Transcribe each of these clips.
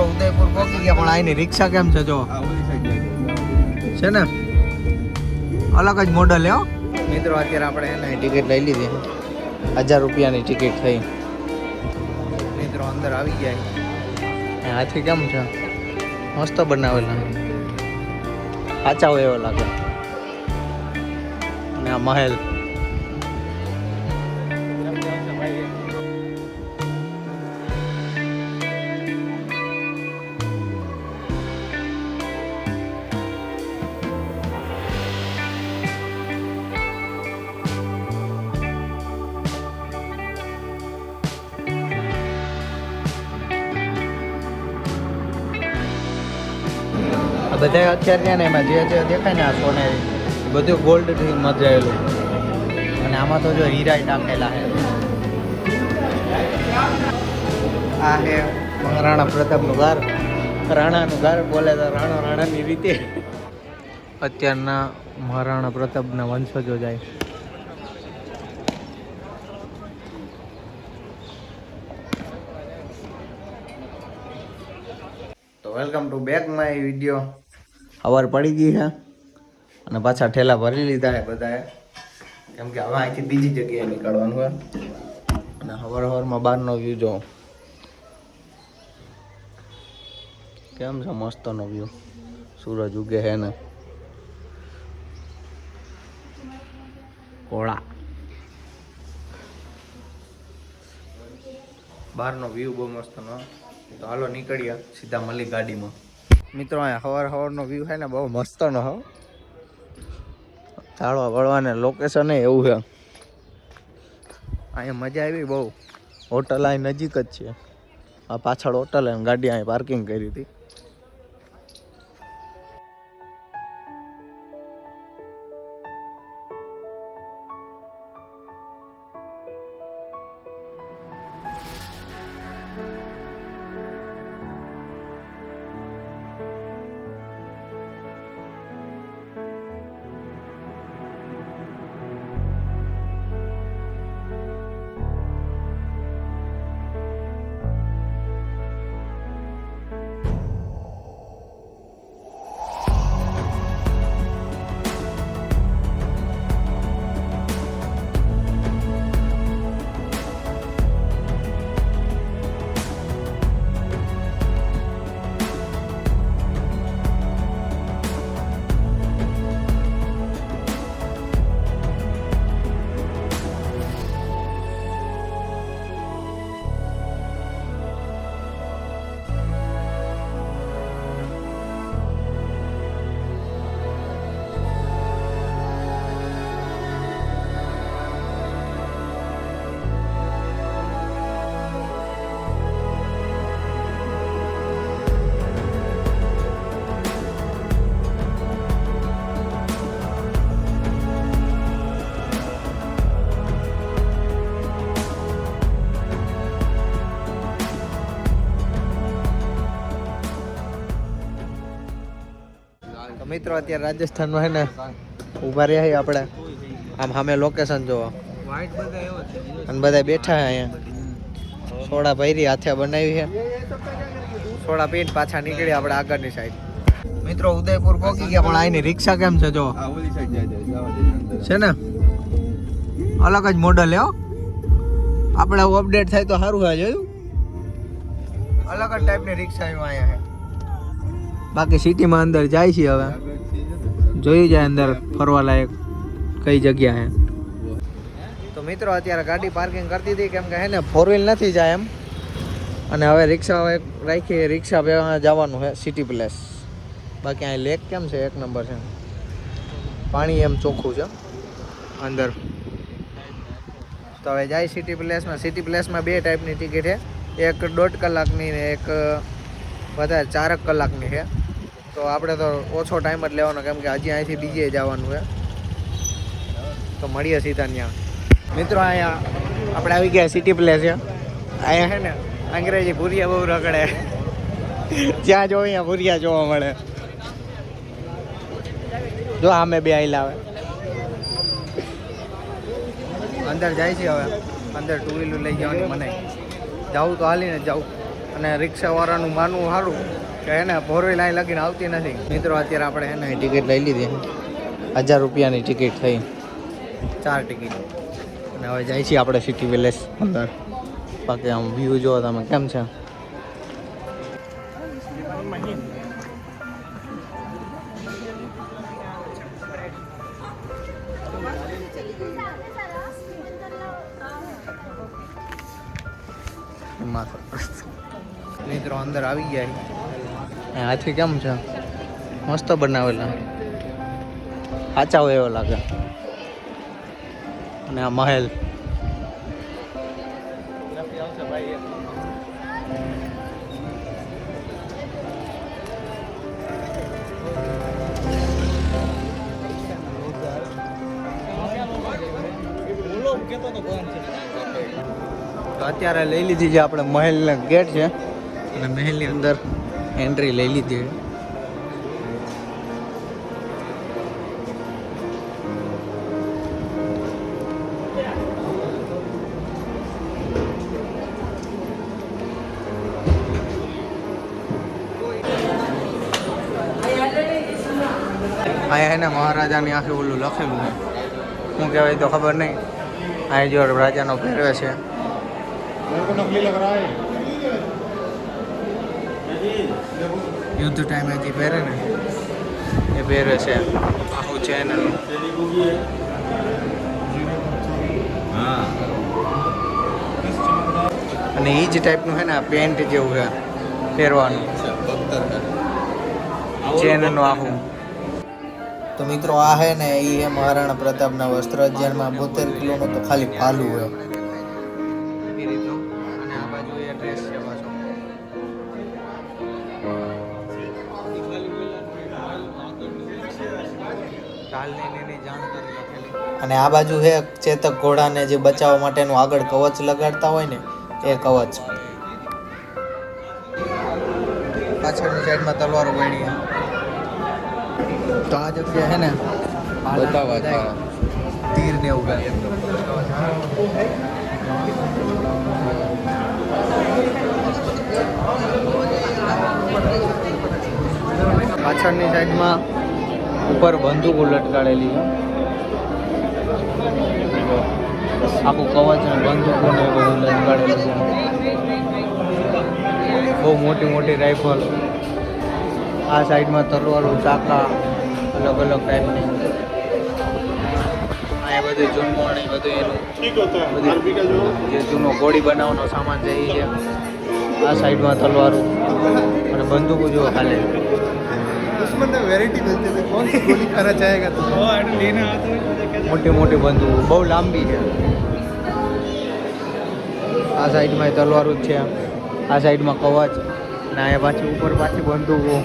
મિત્રો ઉદયપુર પહોંચી ગયા પણ આની રિક્ષા કેમ છે જો છે. ને? અલગ જ મોડલ હો. મિત્રો અત્યારે આપણે એને ટિકિટ લઈ લીધી. હજાર રૂપિયાની ટિકિટ થઈ. મિત્રો અંદર આવી ગયા. એ હાથી કેમ છે? મસ્ત બનાવેલા. સાચા હોય એવો લાગે. અને આ મહેલ. બધા અત્યારે ને એમાં જે જે દેખાય ને આ સોને બધું ગોલ્ડથી મજાયેલું અને આમાં તો જો હીરા ટાંકેલા છે. આ છે મહારાણા પ્રતાપનું ઘર. રાણાનું ઘર બોલે તો રાણા રાણાની રીતે. અત્યારના મહારાણા પ્રતાપના વંશજો જાય. તો welcome to back my video સવાર પડી ગઈ છે અને પાછા ઠેલા ભરી લીધા છે બધાએ. કેમ કે હવે અહીંથી બીજી જગ્યાએ નીકળવાનું હોય અને હવાર હવારમાં બહારનો વ્યૂ જો કેમ છે મસ્તનો વ્યૂ સૂરજ ઉગે છે ને. કોળા. બહારનો વ્યૂ બહુ મસ્તનો તો હાલો નીકળ્યા સીધા મળી ગાડીમાં. મિત્રો, અહીંયા સવાર સવારનો વ્યૂ છે ને, બહુ મસ્તનો હો. ઝાડવા વળવાને લોકેશન એવું છે. અહીંયા મજા આવી, બહુ. હોટલ અહીં નજીક જ છે. પાછળ હોટલ અને ગાડી અહીં પાર્કિંગ કરી હતી. મિત્રો અત્યારે રાજસ્થાનમાં છે ને ઊભા રહ્યા છીએ આપણે. આમ સામે લોકેશન જોવો અને બધા બેઠા છે અહીંયા. સોડા ભરી હાથે બનાવી છે. સોડા પીને પાછા નીકળી આપણે આગળની સાઈડ મિત્રો ઉદયપુર પહોંચી ગયા પણ આની રિક્ષા કેમ છે જો છે ને? અલગ જ મોડલ હો. આપણે આવું અપડેટ થાય તો સારું હોય જોયું? અલગ જ ટાઈપની રિક્ષા અહીંયા છે. બાકી સિટીમાં અંદર જાય છે હવે. જોઈ જાય અંદર ફરવા લાયક કઈ જગ્યા છે તો મિત્રો, અત્યારે ગાડી પાર્કિંગ કરતી હતી, કેમ કે હે ને ફોર વ્હીલ નથી જાય એમ. અને હવે રિક્ષા રાખી, રિક્ષા જવાનું છે સિટી પ્લેસ બાકી અહીં લેક કેમ છે? એક નંબર છે. પાણી એમ ચોખ્ખું છે, અંદર. તો હવે જાય સિટી પ્લેસમાં સિટી પ્લેસમાં બે ટાઈપની ટિકિટ છે એક દોઢ કલાકની ને એક વધારે, ચારક કલાકની છે તો આપણે તો ઓછો ટાઈમ જ લેવાનો, કેમ કે હજી અહીંથી બીજે જવાનું છે. તો મળીએ સીધા ત્યાં. મિત્રો અહીંયા, આપણે આવી ગયા સિટી પ્લેસ છે અહીંયા છે ને, અંગ્રેજી ભૂરિયા બહુ રગડે. જ્યાં જો અહીંયા ભૂરિયા જોવા મળે. જો આમે બે આઈલા આવે. અંદર જાય છે હવે. અંદર ટુ વ્હીલર લઈ જવાની મને જાવું તો હાલીને જાવું અને રિક્ષાવાળાનું માનવું સારું. કે એને વ્હીલ અહીં લગીને આવતી નથી. મિત્રો અત્યારે આપણે એને ટિકિટ લઈ લીધી. હજાર રૂપિયાની ટિકિટ થઈ. ચાર ટિકિટ. અને હવે જાય છીએ આપણે સિટી વિલેજ અંદર. બાકી આમ વ્યૂ જોવો તમે કેમ છે? મિત્રો અંદર આવી ગયા હાથી કેમ છે? મસ્ત બનાવેલા. સાચા હોય એવો લાગે. અને આ મહેલ. અત્યારે લઈ લીધી છે આપણે મહેલના ગેટ છે. અને મહેલની અંદર એન્ટ્રી લઈ લીધી છે અહીંયા એને મહારાજાની આખી ઓલું લખેલું છે શું કહેવાય તો ખબર નહીં અહીંયા જો રાજાનો પહેરવે છે યુદ્ધ ટાઈમે જે પહેરે ને? એ પહેરે છે. આખું છે એનું અને એ જ ટાઈપનું છે ને આ પેન્ટ જેવું છે પહેરવાનું. ચેનનું આખું. તો મિત્રો આ હે ને એ મહારાણા પ્રતાપના વસ્ત્ર અધ્યાયનમાં બોતેર કિલોનું તો ખાલી પાલું હોય. અને આ બાજુ છે ચેતક ઘોડાને જે બચાવવા માટેનું આગળ કવચ લગાડતા હોય ને એ કવચ. પાછળની સાઈડમાં તલવારો વણી તો આ જગ્યા છે ને બતાવવા બધા તીર ને એવું પાછળની સાઈડમાં ઉપર બંદૂકો લટકાડેલી છે. આખું કવચ ને બંદૂકો ને બધું લટકાડેલું છે. બહુ મોટી મોટી રાઇફલ. આ સાઈડમાં તલવારો ચાકા અલગ અલગ ટાઈપની અહીંયા બધું જૂનમોણ એ બધું એનું જે જૂનો ગોળી બનાવવાનો સામાન છે એ છે. આ સાઈડમાં તલવારો અને બંદૂકો જો હાલે दुश्मन ने वैरायटी मिलती थी कौन सी गोली खाना चाहेगा तू મોટી મોટી બંદૂકો બહુ લાંબી છે આ સાઈડમાં તલવારો જ છે આ સાઈડમાં કવચ અને અહીંયા પાછી ઉપર પાછી બંદૂકો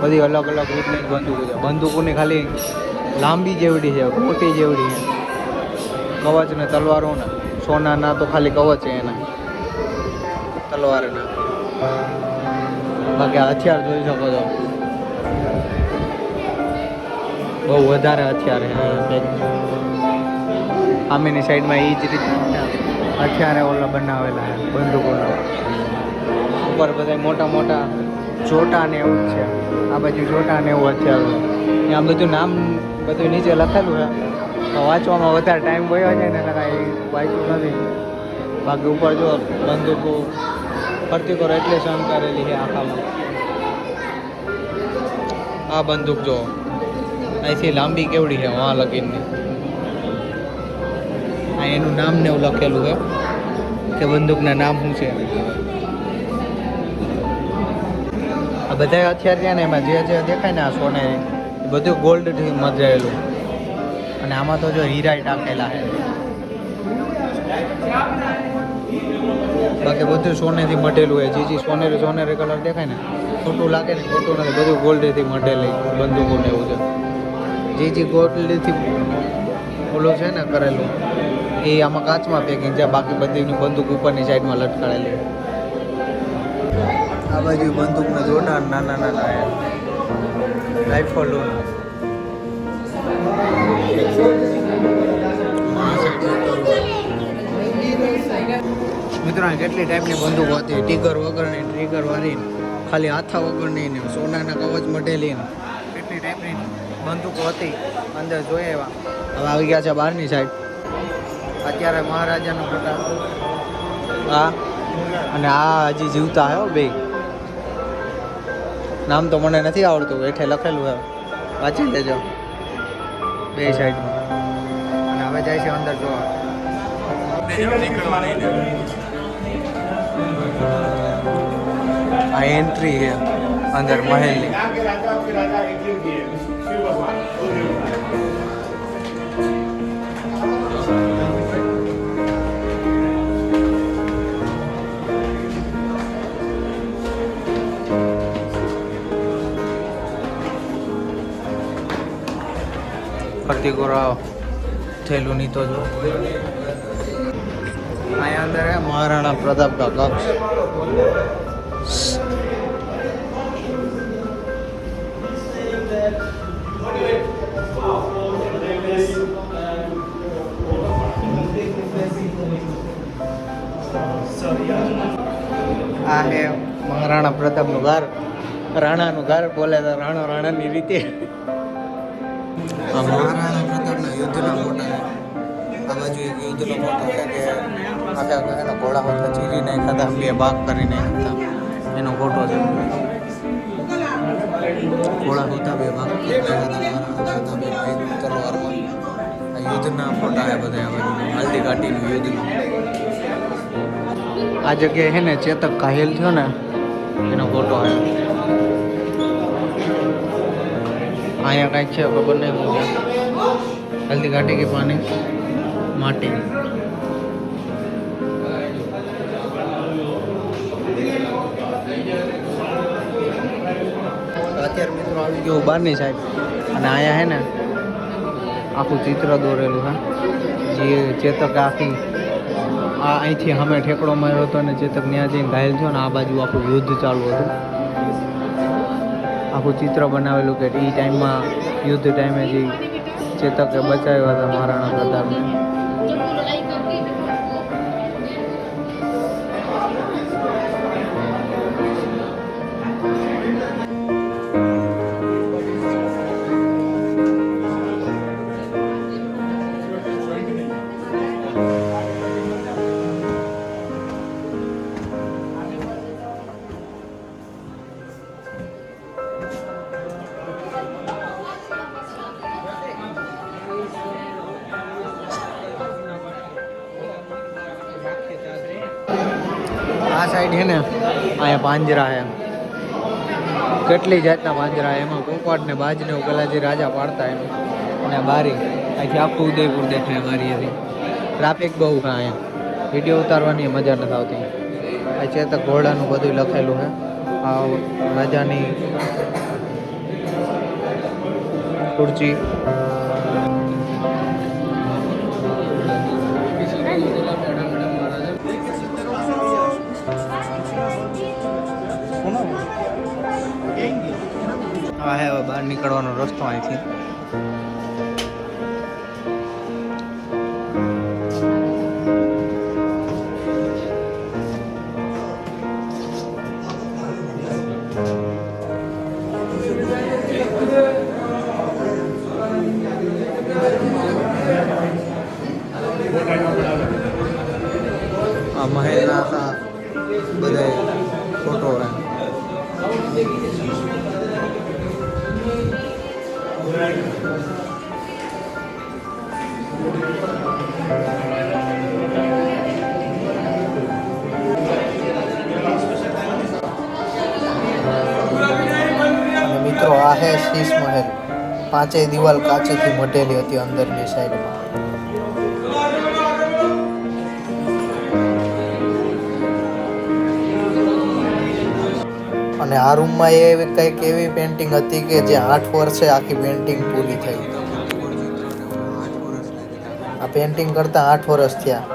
બધી અલગ અલગ રીતની જ બંદૂકો છે બંદૂકોની ખાલી લાંબી જેવડી છે મોટી જેવડી છે કવચ ને તલવારો ને સોનાના તો ખાલી કવચ છે એના તલવારના બાકી આ હથિયાર જોઈ શકો છો બહુ વધારે અત્યારે આમેની સાઈડમાં એ જ રીતે અત્યારે ઓલા બનાવેલા છે ઉપર બધા મોટા મોટા જોટા ને એવું છે. આ બાજુ જોટા ને એવું અત્યારે. આ બધું નામ બધું નીચે લખેલું છે. વાંચવામાં વધારે ટાઈમ ગયો છે ને કાંઈ વાંચ્યું નથી. બાકી ઉપર જો બંદૂકો ફરતી કરો એટલે સહન કરેલી છે આખામાં. આ બંદૂક જો. અહીંથી લાંબી કેવડી છે વાં લગીનની. આ એનું નામ ને એવું લખેલું છે, કે બંદૂકના નામ શું છે? આ બધા અત્યારે ત્યાં ને એમાં જે જે દેખાય ને આ સોને બધું ગોલ્ડથી મજાયેલું. અને આમાં તો જો હીરાય ટાંકેલા છે. બાકી બધું સોનેથી મઢેલું હોય જે જે સોનેરી સોનેરી કલર દેખાય ને, ખોટું લાગે ને ખોટું નથી. બધું ગોલ્ડથી મઢેલી બંદૂકો ને એવું છે. જે જે ગોટલીથી ઓલું છે ને કરેલું એ આમાં કાચમાં પેકિંગ છે બાકી બધી બંદૂક ઉપરની સાઈડમાં લટકાડેલી. આ બાજુ બંદૂકના જોડા નાના નાના રાઇફલો. મિત્રો કેટલી ટાઈપની બંદૂક હતી? ટીગર વગરની ટ્રીગર વાળી ખાલી હાથા વગરની ને સોનાના કવચ મઢેલી બંદૂકો હતી અંદર જોઈએ એવા હવે આવી ગયા છે બહારની સાઈડ અત્યારે મહારાજાનો ફોટા હા. અને આ હજી જીવતા હે હો બે. નામ તો મને નથી આવડતું એઠે લખેલું હે. વાંચી લેજો. બે સાઈડમાં અને હવે જાય છે અંદર જોવા. આ એન્ટ્રી છે અંદર મહેલની. ફરતી ગોરાઓ થયેલું નહીં તો જો. અહીંયા અંદર મહારાણા પ્રતાપનો કક્ષ. આ હે મહારાણા પ્રતાપનું ઘર. રાણાનું ઘર બોલે તો રાણો રાણાની રીતે. મહારાણા પ્રતાપના યુદ્ધના ફોટા આ બાજુ એક યુદ્ધનો ફોટો છે કે આખા એના ઘોડા હતા ચીરી નાખ્યા બે ભાગ કરી નાખ્યા હતા એનો ફોટો છે. ઘોડા હોતા બે ભાગ કરી તલવારમાં. યુદ્ધના ફોટા આવ્યા બધા આ બાજુ હાલ્દી ઘાટીનું યુદ્ધનું. આ જગ્યાએ છે ને ચેતક કાહિલ થયો ને, એનો ફોટો છે અહીંયા કાંઈક છે ખબર નહીં હું છે હલ્દી ઘાટી કે પાણી? માટી. અત્યારે મિત્રો આવી ગયો સાહેબ અને અહીંયા હે ને, આખું ચિત્ર દોરેલું હા જે ચેતક આખી આ અહીંથી અમે ઠેકડો માર્યો હતો અને ચેતક ત્યાં જઈને ઘાયલ છો ને આ બાજુ આખું યુદ્ધ ચાલુ હતું. આખું ચિત્ર બનાવેલું કે એ ટાઈમમાં યુદ્ધ ટાઈમે જે ચેતકે બચાવ્યા હતા મહારાણા પ્રતાપને. પાંજરા એમ. કેટલી જાતના પાંજરા એમાં પોપટ ને બાજ ને એવું પેલા જે રાજા પાડતા એમ અને બારી અહીંથી આખું ઉદયપુર દેખાય હતી ટ્રાફિક બહુ કાં અહીંયા. વીડિયો ઉતારવાની મજા નથી આવતી. આ ચેતક ઘોડાનું બધું લખેલું છે. આ રાજાની ખુરચી. નીકળવાનો રસ્તો અહીંથી. મિત્રો આ હે શીશ મહેલ. પાંચેય દિવાલ કાચેથી મઢેલી હતી અંદરની સાઈડમાં. અને આ રૂમમાં એ કંઈક એવી પેન્ટિંગ હતી કે જે આઠ વર્ષે આખી પેન્ટિંગ પૂરી થઈ. આ પેન્ટિંગ કરતા આઠ વર્ષ થયા.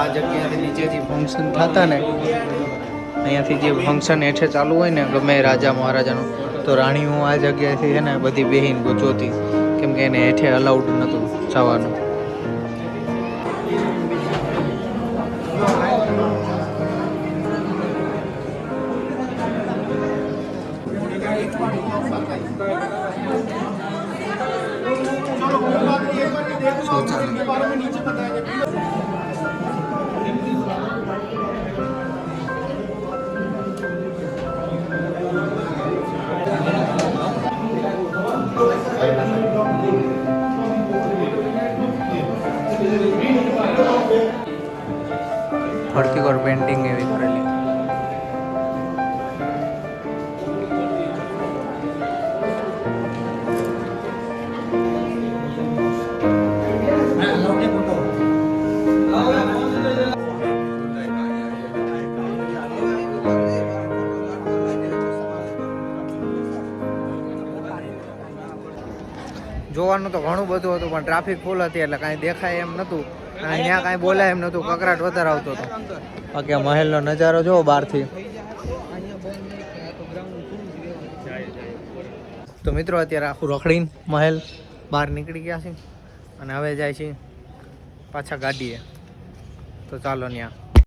આ જગ્યાથી નીચેથી ફંક્શન થતા ને, અહીંયાથી જે ફંક્શન હેઠે ચાલુ હોય ને, ગમે રાજા મહારાજાનું, તો રાણીઓ આ જગ્યાએથી છે ને બધી બેહીન જોતી કેમ કે એને હેઠે અલાઉડ નહોતું જવાનું. પેન્ટિંગ એવી કરેલી. જોવાનું તો ઘણું બધું હતું, પણ ટ્રાફિક ફૂલ હતી એટલે કાંઈ દેખાય એમ નહોતું અહીંયા કાંઈ બોલાય એમ નહોતું કકરાટ વધારે આવતો હતો. બાકી આ મહેલનો નજારો જોવો બહારથી. તો મિત્રો, અત્યારે આખું રખડીને મહેલ બહાર નીકળી ગયા છે અને હવે જાય છે પાછા ગાડીએ. તો ચાલો ત્યાં